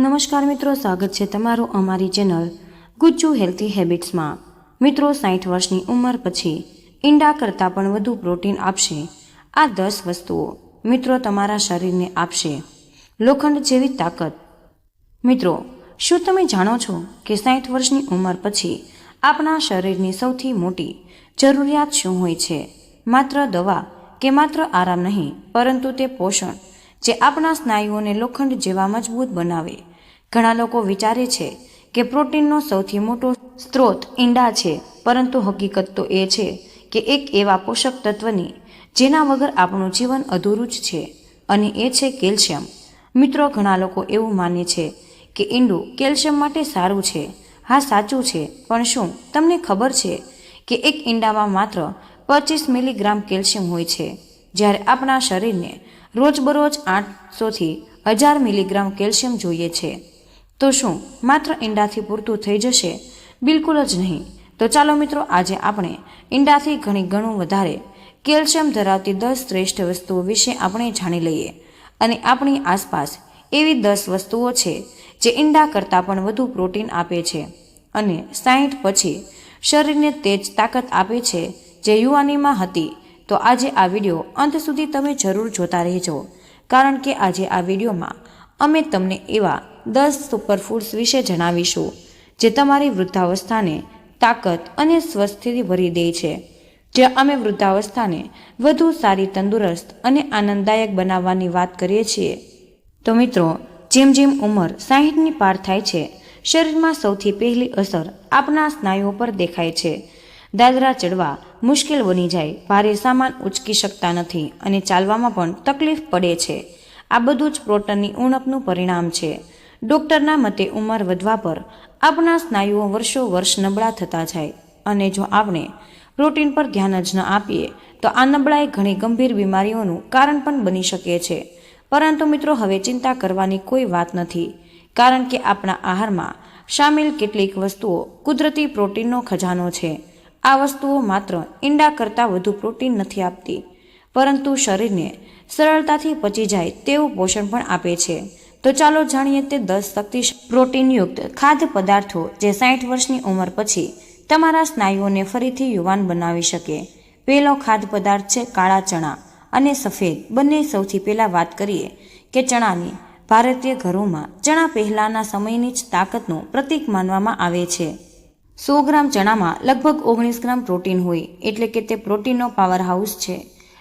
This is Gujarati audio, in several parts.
નમસ્કાર મિત્રો, સ્વાગત છે તમારું અમારી ચેનલ ગુજ્જુ હેલ્ધી હેબિટ્સમાં. મિત્રો સાઠ વર્ષની ઉંમર પછી ઈંડા કરતાં પણ વધુ પ્રોટીન આપશે આ દસ વસ્તુઓ મિત્રો તમારા શરીરને આપશે. લોખંડ જેવી તાકાત. મિત્રો, શું તમે જાણો છો કે સાઠ વર્ષની ઉંમર પછી આપણા શરીરની સૌથી મોટી જરૂરિયાત શું હોય છે? માત્ર દવા કે માત્ર આરામ નહીં, પરંતુ તે પોષણ જે આપણા સ્નાયુઓને લોખંડ જેવા મજબૂત બનાવે. ઘણા લોકો વિચારે છે કે પ્રોટીનનો સૌથી મોટો સ્ત્રોત ઈંડા છે, પરંતુ હકીકત તો એ છે કે એક એવા પોષક તત્વની જેના વગર આપણું જીવન અધૂરું જ છે અને એ છે કેલ્શિયમ. મિત્રો, ઘણા લોકો એવું માને છે કે ઈંડું કેલ્શિયમ માટે સારું છે. હા, સાચું છે, પણ શું? તમને ખબર છે કે એક ઈંડામાં માત્ર પચીસ મિલીગ્રામ કેલ્શિયમ હોય છે. જ્યારે આપણા શરીરને રોજબરોજ આઠસોથી હજાર મિલીગ્રામ કેલ્શિયમ જોઈએ છે. તો શું? માત્ર ઈંડાથી પૂરતું થઈ જશે? બિલકુલ જ નહીં. તો ચાલો મિત્રો, આજે આપણે ઈંડાથી ઘણી ઘણું વધારે કેલ્શિયમ ધરાવતી દસ શ્રેષ્ઠ વસ્તુઓ વિશે આપણે જાણી લઈએ. અને આપણી આસપાસ એવી દસ વસ્તુઓ છે જે ઈંડા કરતાં પણ વધુ પ્રોટીન આપે છે. અને સાહીઠ પછી શરીરને તેજ તાકાત આપે છે જે યુવાનીમાં હતી. તો આજે આ વીડિયો અંત સુધી તમે જરૂર જોતા રહેજો. કારણ કે આજે આ વિડીયોમાં અમે તમને એવા દસ સુપરફૂડ્સ વિશે જણાવીશું, જે તમારી વૃદ્ધાવસ્થાને તાકાત અને સ્વસ્થિતિ ભરી દે છે, જે અમે વૃદ્ધાવસ્થાને વધુ સારી તંદુરસ્ત અને આનંદદાયક બનાવવાની વાત કરીએ છીએ. તો મિત્રો, જેમ જેમ ઉંમર સાહીઠની પાર થાય છે, શરીરમાં સૌથી પહેલી અસર આપણા સ્નાયુઓ પર દેખાય છે. દાદરા ચડવા મુશ્કેલ બની જાય, ભારે સામાન ઉચકી શકતા નથી અને ચાલવામાં પણ તકલીફ પડે છે. આ બધું જ પ્રોટનની ઉણપનું પરિણામ છે. ડૉક્ટરના મતે ઉંમર વધવા પર આપણા સ્નાયુઓ વર્ષો વર્ષ નબળા થતા જાય અને જો આપણે પ્રોટીન પર ધ્યાન જ ન આપીએ, તો આ નબળાઈ ઘણી ગંભીર બીમારીઓનું કારણ પણ બની શકે છે. પરંતુ મિત્રો, હવે ચિંતા કરવાની કોઈ વાત નથી, કારણ કે આપણા આહારમાં સામેલ કેટલીક વસ્તુઓ કુદરતી પ્રોટીનનો ખજાનો છે. આ વસ્તુઓ માત્ર ઈંડા કરતાં વધુ પ્રોટીન નથી આપતી, પરંતુ શરીરને સરળતાથી પચી જાય તેવું પોષણ પણ આપે છે. તો ચાલો જાણીએ તે દસ શક્તિશાળી પ્રોટીનયુક્ત ખાદ્ય પદાર્થો જે સાઠ વર્ષની ઉંમર પછી તમારા સ્નાયુઓને ફરીથી યુવાન બનાવી શકે. પહેલો ખાદ્ય પદાર્થ છે કાળા ચણા અને સફેદ. બંને સૌથી પહેલાં વાત કરીએ કે ચણાની. ભારતીય ઘરોમાં ચણા પહેલાંના સમયની જ તાકાતનું પ્રતીક માનવામાં આવે છે. સો ગ્રામ ચણામાં લગભગ ઓગણીસ ગ્રામ પ્રોટીન હોય એટલે કે તે પ્રોટીનનો પાવર હાઉસ છે.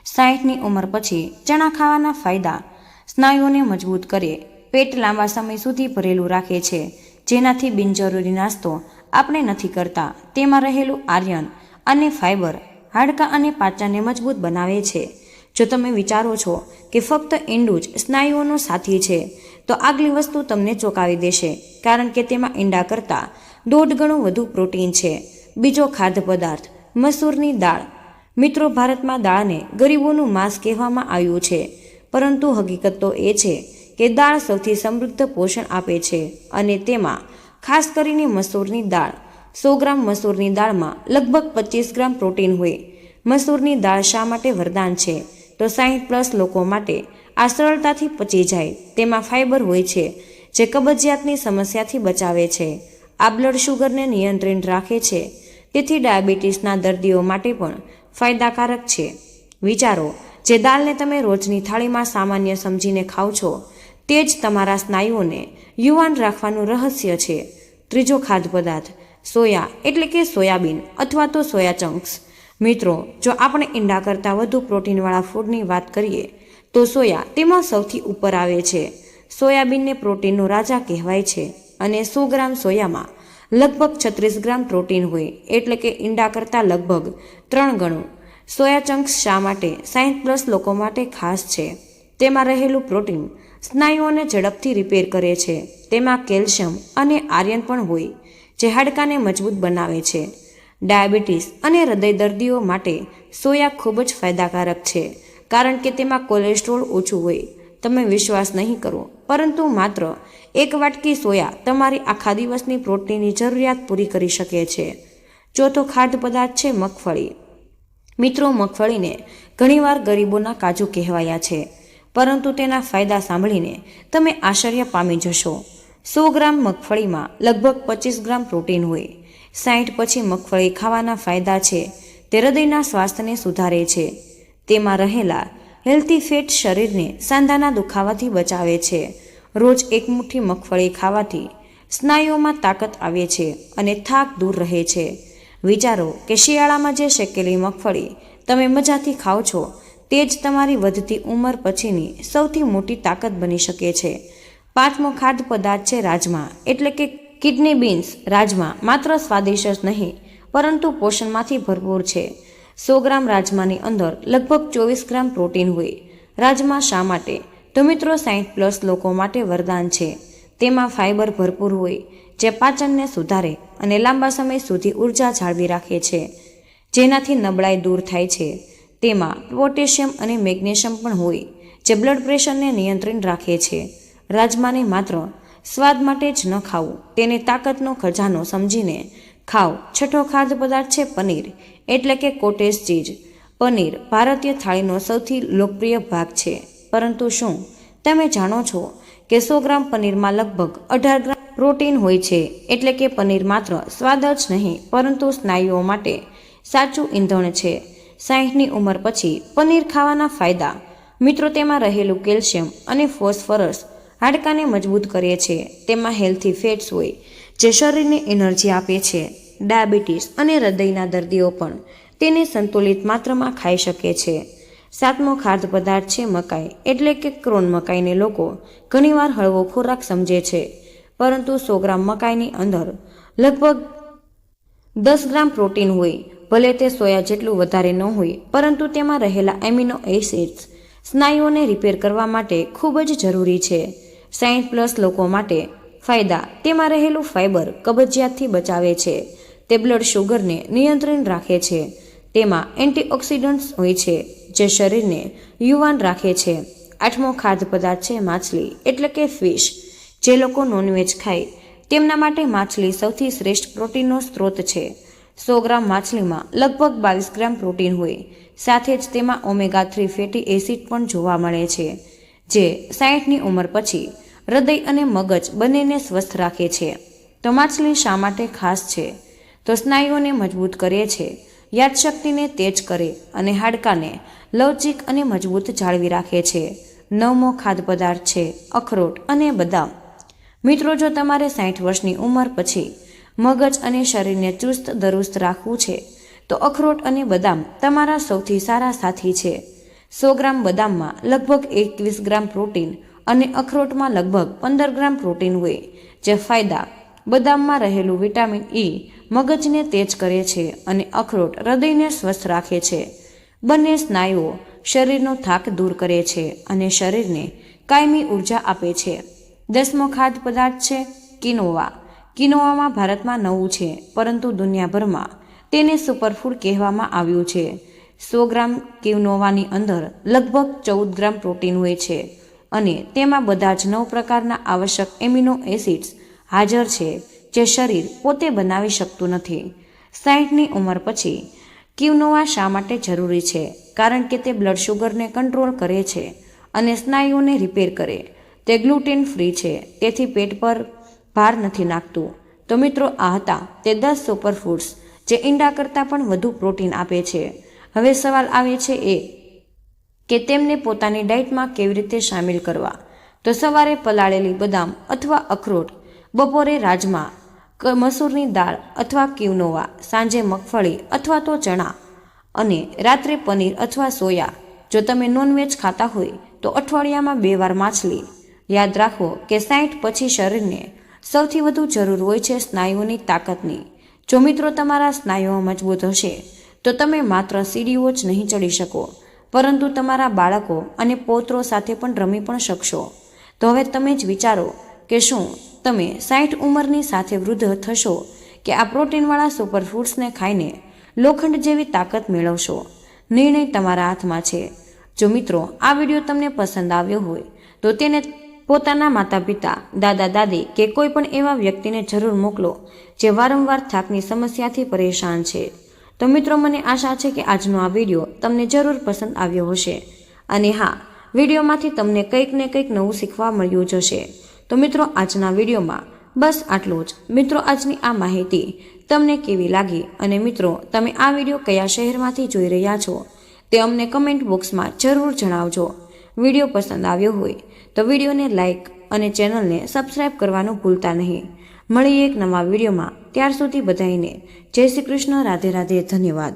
સાહીઠની ઉંમર પછી ચણા ખાવાના ફાયદા સ્નાયુઓને મજબૂત કરે. પેટ લાંબા સમય સુધી ભરેલું રાખે છે. જેનાથી બિનજરૂરી નાસ્તો આપણે નથી કરતા. તેમાં રહેલું આર્યન અને ફાઇબર હાડકાં અને પાચાને મજબૂત બનાવે છે. જો તમે વિચારો છો કે ફક્ત ઈંડું જ સ્નાયુઓનો સાથી છે, તો આગલી વસ્તુ તમને ચોંકાવી દેશે, કારણ કે તેમાં ઈંડા કરતાં દોઢ ગણું વધુ પ્રોટીન છે. બીજો ખાદ્ય પદાર્થ, મસૂરની દાળ. મિત્રો, ભારતમાં દાળને ગરીબોનું માંસ કહેવામાં આવ્યું છે, પરંતુ હકીકત તો એ છે કે દાળ સૌથી સમૃદ્ધ પોષણ આપે છે અને તેમાં ખાસ કરીને મસૂરની દાળ. સો ગ્રામ મસૂરની દાળમાં લગભગ પચીસ ગ્રામ પ્રોટીન હોય. મસૂરની દાળ શા માટે વરદાન છે? તો સાહીઠ પ્લસ લોકો માટે આ સરળતાથી પચી જાય. તેમાં ફાઇબર હોય છે, જે કબજિયાતની સમસ્યાથી બચાવે છે. આ બ્લડ શુગરને નિયંત્રિત રાખે છે. તેથી ડાયાબિટીસના દર્દીઓ માટે પણ ફાયદાકારક છે. વિચારો, જે દાળને તમે રોજની થાળીમાં સામાન્ય સમજીને ખાઓ છો તે જ તમારા સ્નાયુઓને યુવાન રાખવાનું રહસ્ય છે. ત્રીજો ખાદ્ય પદાર્થ, સોયા, એટલે કે સોયાબીન અથવા તો સોયા ચંક્સ. મિત્રો, જો આપણે ઈંડા કરતાં વધુ પ્રોટીનવાળા ફૂડની વાત કરીએ, તો સોયા તેમાં સૌથી ઉપર આવે છે. સોયાબીનને પ્રોટીનનો રાજા કહેવાય છે અને સો ગ્રામ સોયામાં લગભગ છત્રીસ ગ્રામ પ્રોટીન હોય, એટલે કે ઈંડા કરતાં લગભગ ત્રણ ગણું. સોયા ચંક્સ શા માટે સાહીઠ પ્લસ લોકો માટે ખાસ છે? તેમાં રહેલું પ્રોટીન સ્નાયુઓને ઝડપથી રિપેર કરે છે. તેમાં કેલ્શિયમ અને આર્યન પણ હોય, જે હાડકાને મજબૂત બનાવે છે. ડાયાબિટીસ અને હૃદય દર્દીઓ માટે સોયા ખૂબ જ ફાયદાકારક છે, કારણ કે તેમાં કોલેસ્ટ્રોલ ઓછું હોય. તમે વિશ્વાસ નહીં કરો, પરંતુ માત્ર એક વાટકી સોયા તમારી આખા દિવસની પ્રોટીનની જરૂરિયાત પૂરી કરી શકે છે. ચોથો ખાદ્ય પદાર્થ છે મગફળી. મિત્રો, મગફળીને ઘણીવાર ગરીબોના કાજુ કહેવાયા છે. પરંતુ તેના ફાયદા સાંભળીને તમે આશ્ચર્ય પામી જશો. સો ગ્રામ મગફળીમાં લગભગ પચીસ ગ્રામ પ્રોટીન હોય. સાઠ પછી મગફળી ખાવાના ફાયદા છે. તે હૃદયના સ્વાસ્થ્યને સુધારે છે. તેમાં રહેલા હેલ્ધી ફેટ શરીરને સાંધાના દુખાવાથી બચાવે છે. રોજ એક મુઠ્ઠી મગફળી ખાવાથી સ્નાયુઓમાં તાકાત આવે છે અને થાક દૂર રહે છે. વિચારો કે શિયાળામાં જે શેકેલી મગફળી તમે મજાથી ખાઓ છો તે જ તમારી વધતી ઉંમર પછીની સૌથી મોટી તાકાત બની શકે છે. પાંચમો ખાદ્ય પદાર્થ છે રાજમા, એટલે કે કિડની બીન્સ. રાજમા માત્ર સ્વાદિષ્ટ જ નહીં, પરંતુ પોષણમાંથી ભરપૂર છે. સો ગ્રામ રાજમાની અંદર લગભગ ચોવીસ ગ્રામ પ્રોટીન હોય. રાજમા શા માટે? તો મિત્રો સાહીઠ પ્લસ લોકો માટે વરદાન છે. તેમાં ફાઇબર ભરપૂર હોય, જે પાચનને સુધારે અને લાંબા સમય સુધી ઊર્જા જાળવી રાખે છે. જેનાથી નબળાઈ દૂર થાય છે. તેમાં પોટેશિયમ અને મેગ્નેશિયમ પણ હોય, જે બ્લડ પ્રેશરને નિયંત્રણ રાખે છે. રાજમાને માત્ર સ્વાદ માટે જ ન ખાવું, તેને તાકાતનો ખજાનો સમજીને ખાવ છઠ્ઠો ખાદ્ય પદાર્થ છે પનીર, એટલે કે કોટેજ ચીજ પનીર ભારતીય થાળીનો સૌથી લોકપ્રિય ભાગ છે. પરંતુ શું? તમે જાણો છો કે સો ગ્રામ પનીરમાં લગભગ અઢાર ગ્રામ પ્રોટીન હોય છે, એટલે કે પનીર માત્ર સ્વાદ જ નહીં, પરંતુ સ્નાયુઓ માટે સાચું ઈંધણ છે. સાહીઠની ઉંમર પછી પનીર ખાવાના ફાયદા. મિત્રો, તેમાં રહેલું કેલ્શિયમ અને ફોસ્ફરસ હાડકાને મજબૂત કરે છે. તેમાં હેલ્થી ફેટ્સ હોય, જે શરીરને એનર્જી આપે છે. ડાયાબિટીસ અને હૃદયના દર્દીઓ પણ તેને સંતુલિત માત્રામાં ખાઈ શકે છે. સાતમો ખાદ્ય પદાર્થ છે મકાઈ, એટલે કે ક્રોન મકાઈને લોકો ઘણીવાર હળવો ખોરાક સમજે છે. પરંતુ સો ગ્રામ મકાઈની અંદર લગભગ દસ ગ્રામ પ્રોટીન હોય ભલે તે સોયા જેટલું વધારે ન હોય, પરંતુ તેમાં રહેલા એમિનો એસિડ્સ સ્નાયુઓને રિપેર કરવા માટે ખૂબ જ જરૂરી છે. સાઠ પ્લસ લોકો માટે ફાયદા. તેમાં રહેલું ફાઇબર કબજિયાતથી બચાવે છે. તે બ્લડ શુગરને નિયંત્રણ રાખે છે. તેમાં એન્ટીઓક્સિડન્ટ્સ હોય છે, જે શરીરને યુવાન રાખે છે. આઠમો ખાદ્ય પદાર્થ છે માછલી, એટલે કે ફિશ. જે લોકો નોનવેજ ખાય, તેમના માટે માછલી સૌથી શ્રેષ્ઠ પ્રોટીનનો સ્ત્રોત છે. સો ગ્રામ માછલીમાં લગભગ બાવીસ ગ્રામ પ્રોટીન હોય. સાથે જ તેમાં ઓમેગા થ્રી ફેટી એસિડ પણ જોવા મળે છે, જે સાઠની ઉંમર પછી હૃદય અને મગજ બંનેને સ્વસ્થ રાખે છે. તો માછલી શા માટે ખાસ છે? તો સ્નાયુઓને મજબૂત કરે છે, યાદશક્તિને તેજ કરે અને હાડકાને લવચિક અને મજબૂત જાળવી રાખે છે. નવમો ખાદ્ય પદાર્થ છે, અખરોટ અને બદામ. મિત્રો, જો તમારે સાઠ વર્ષની ઉંમર પછી મગજ અને શરીરને ચુસ્ત, દરુસ્ત રાખવું છે. તો અખરોટ અને બદામ તમારા સૌથી સારા સાથી છે. સો ગ્રામ બદામમાં લગભગ એકવીસ ગ્રામ પ્રોટીન અને અખરોટમાં લગભગ પંદર ગ્રામ પ્રોટીન હોય. જે ફાયદા, બદામમાં રહેલું વિટામિન ઈ મગજને તેજ કરે છે અને અખરોટ હૃદયને સ્વસ્થ રાખે છે. બંને સ્નાયુઓ શરીરનો થાક દૂર કરે છે અને શરીરને કાયમી ઊર્જા આપે છે. દસમો ખાદ્ય પદાર્થ છે, કિનોવા. કિનોવામાં ભારતમાં નવું છે, પરંતુ દુનિયાભરમાં તેને સુપરફૂડ કહેવામાં આવ્યું છે. સો ગ્રામ કિનોવાની અંદર લગભગ ચૌદ ગ્રામ પ્રોટીન હોય છે અને તેમાં બધા જ નવ પ્રકારના આવશ્યક એમિનો એસિડ્સ હાજર છે, જે શરીર પોતે બનાવી શકતું નથી. સાઠની ઉંમર પછી કિવનોવા શા માટે જરૂરી છે? કારણ કે તે બ્લડ શુગરને કંટ્રોલ કરે છે અને સ્નાયુઓને રિપેર કરે. તે ગ્લુટેન ફ્રી છે, તેથી પેટ પર ભાર નથી નાખતું. તો મિત્રો, આ હતા તે દસ સુપરફૂડ્સ જે ઈંડા કરતાં પણ વધુ પ્રોટીન આપે છે. હવે સવાલ આવે છે એ કે તેમને પોતાની ડાયટમાં કેવી રીતે સામેલ કરવા? તો સવારે પલાળેલી બદામ અથવા અખરોટ, બપોરે રાજમા મસૂરની દાળ અથવા કિવનોવા, સાંજે મગફળી અથવા તો ચણા અને રાત્રે પનીર અથવા સોયા. જો તમે નોનવેજ ખાતા હોય તો અઠવાડિયામાં બે વાર માછલી. યાદ રાખો કે સાઠ પછી શરીરને સૌથી વધુ જરૂર હોય છે સ્નાયુઓની તાકાતની. જો મિત્રો તમારા સ્નાયુઓ મજબૂત હશે, તો તમે માત્ર સીડીઓ જ નહીં ચડી શકો, પરંતુ તમારા બાળકો અને પૌત્રો સાથે પણ રમી પણ શકશો. તો હવે તમે જ વિચારો કે શું તમે સાઠ ઉંમરની સાથે વૃદ્ધ થશો કે આ પ્રોટીનવાળા સુપરફૂડ્સને ખાઈને લોખંડ જેવી તાકાત મેળવશો. નિર્ણય તમારા હાથમાં છે. જો મિત્રો આ વીડિયો તમને પસંદ આવ્યો હોય, તો તેને પોતાના માતા પિતા દાદા, દાદી કે કોઈ પણ એવા વ્યક્તિને જરૂર મોકલો જે વારંવાર થાકની સમસ્યાથી પરેશાન છે. તો મિત્રો, મને આશા છે કે આજનો આ વીડિયો તમને જરૂર પસંદ આવ્યો હશે. અને હા, વિડીયોમાંથી તમને કંઈક ને કંઈક નવું શીખવા મળ્યું જ હશે. તો મિત્રો, આજના વિડીયોમાં બસ આટલું જ. મિત્રો, આજની આ માહિતી તમને કેવી લાગી? અને મિત્રો, તમે આ વીડિયો કયા શહેરમાંથી જોઈ રહ્યા છો? તે અમને કમેન્ટ બોક્સમાં જરૂર જણાવજો. વીડિયો પસંદ આવ્યો હોય તો વિડીયોને લાઇક અને ચેનલને સબસ્ક્રાઇબ કરવાનું ભૂલતા નહીં. મળીએ એક નવા વિડીયોમાં. ત્યાર સુધી બધાઈને જય શ્રી કૃષ્ણ, રાધે રાધે, ધન્યવાદ.